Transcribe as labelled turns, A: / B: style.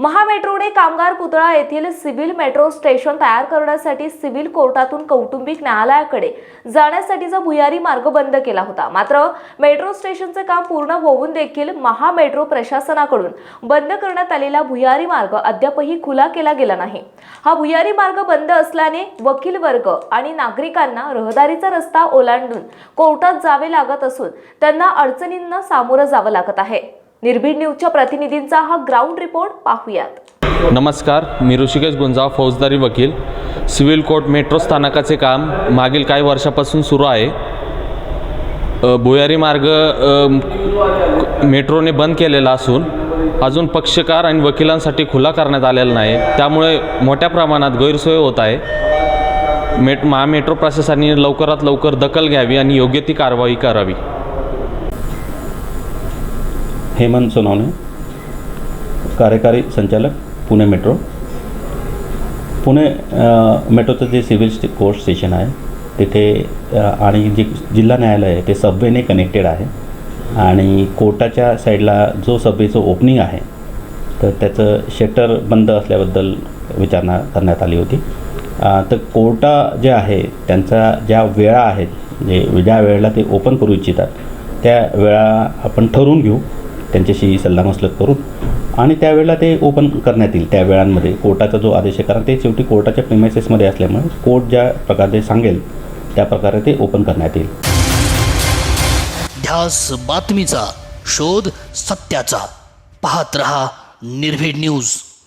A: महामेट्रोने कामगार पुतळा येथील सिव्हिल मेट्रो स्टेशन तयार करण्यासाठी सिव्हिल कोर्टातून कौटुंबिक न्यायालयाकडे जाण्यासाठीचा भुयारी मार्ग बंद केला होता. मात्र मेट्रो स्टेशनचे काम पूर्ण होऊन देखील महामेट्रो प्रशासनाकडून बंद करण्यात आलेला भुयारी मार्ग अद्यापही खुला केला गेला नाही. हा भुयारी मार्ग बंद असल्याने वकील वर्ग आणि नागरिकांना रहदारीचा रस्ता ओलांडून कोर्टात जावे लागत असून त्यांना अडचणींना सामोरं जावं लागत आहे. निर्भीड न्यूजच्या प्रतिनिधींचा हा ग्राउंड रिपोर्ट पाहूयात.
B: नमस्कार मी ऋषिकेश गुंजाव फौजदारी वकील. सिव्हिल कोर्ट मेट्रो स्थानकाचे काम मागील काही वर्षापासून सुरू आहे. भुयारी मार्ग मेट्रोने बंद केलेला असून अजून पक्षकार आणि वकिलांसाठी खुला करण्यात आलेला नाही. त्यामुळे मोठ्या प्रमाणात गैरसोय होत आहे. मेट महा मेट्रो प्रशासनाने लवकरात लवकर दखल घ्यावी आणि योग्य ती कारवाई करावी.
C: हेमंत सोनवणे कार्यकारी संचालक पुणे मेट्रो। पुणे मेट्रोचं जे सिव्हिल स्टे कोर्ट स्टेशन आहे तिथे आणि जे जिल्हा न्यायालय आहे ते सबवेने कनेक्टेड आहे. आणि कोर्टाच्या साईडला जो सबवेचं ओपनिंग आहे तर त्याचं शटर बंद असल्याबद्दल विचारणा करण्यात आली होती. तर कोर्टा जे आहे त्यांचा ज्या वेळा आहेत जे ज्या वेळेला ते ओपन करू इच्छितात त्या वेळा आपण ठरवून घेऊ. त्यांच्याशी सल्लामसलत करून आणि त्यावेळेला ते ओपन करण्यात येईल त्या वेळांमध्ये. कोर्टाचा जो आदेश आहे कारण ते शेवटी कोर्टाच्या प्रिमायसेसमध्ये असल्यामुळे कोर्ट ज्या प्रकारे सांगेल त्या प्रकारे ते ओपन करण्यात येईल.
D: ध्यास बातमीचा शोध सत्याचा. पाहत रहा निर्भीड न्यूज.